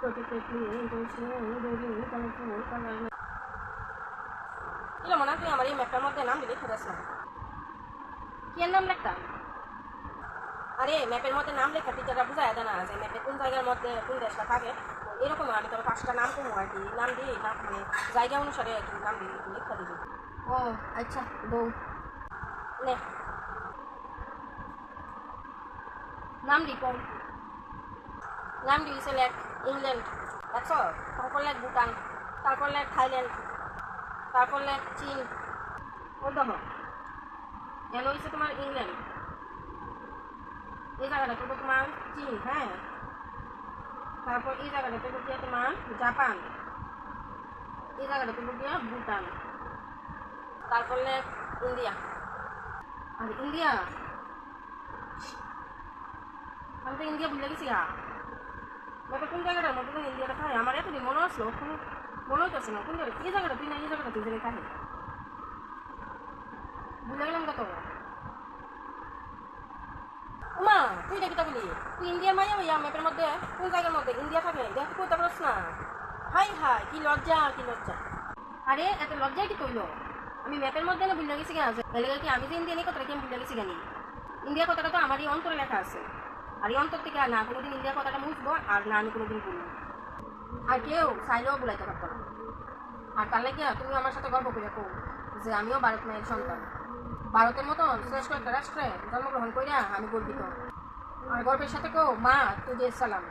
মনে হয় তুই আমার এই ম্যাপটার মধ্যে নাম লিখে দিস না কি নাম লিখতাম আরে ম্যাপের মধ্যে নাম লেখা টিচাররা বুঝায় দেয় না যে ম্যাপে কোন জায়গার মধ্যে কোন দেশটা থাকে এরকম আমি তোর পাঁচটা নাম কমো আর কি নাম দিয়ে নাম মানে জায়গা অনুসারে আর কি নাম দিয়ে লেখা দিবি ও আচ্ছা বউ নে নাম দি কোন নাম দিয়েছে লেখ ইংল্যান্ড দেখছ তারপর লেখ ভুটান তারপর লেখ থাইল্যান্ড তারপর লেখ চীন ও দেখো এন হয়েছে তোমার ইংল্যান্ড এই জায়গাটা তো তোমার চীন হ্যাঁ তারপর এই জায়গাটা তো গিয়ে তোমার জাপান এই জায়গাটা তো গিয়ে ভুটান তারপর লেখ ইন্ডিয়া আর ইন্ডিয়া আমি তো ইন্ডিয়া ভুলে গেছি কোন জায়গাটার মধ্যে যেন ইন্ডিয়াটা খায় আমার এতদিন মনে আসলো কোনো মনে না কোন জায়গাটা এই জায়গাটা তুই না এই জায়গাটা তুই জায়গায় ভুলে গেলাম কত মা তুই দেখি তা বলি তুই ইন্ডিয়ার মাইয়া ভাইয়া ম্যাপের মধ্যে কোন জায়গার মধ্যে ইন্ডিয়া থাকে দেখ তুই কইতে পারস না হাই হাই কি লজ্জা কি লজ্জা আরে এত লজ্জা কি কইলো আমি ম্যাপের মধ্যে না ভুলে গেছি কেন কি আমি যে ইন্ডিয়া নিয়ে কথাটা কি আমি ভুলে গেছি কেন ইন্ডিয়া কথাটা তো আমারই অন্তরে লেখা আছে আর এই অন্তর থেকে আর না কোনোদিন ইন্ডিয়ার কথাটা মুছবো আর না আমি কোনোদিন বলব। আর কেউ চাইলেও বলাইতে পারব না। আর তার লাগে তুমি আমার সাথে গল্প করে কো যে আমিও ভারত মায়ের সন্তান। ভারতের মতন শ্রেষ্ঠ একটা রাষ্ট্রে জন্মগ্রহণ করিয়া আমি গর্বিত। আর গর্বের সাথে কো মা, তুই সালাম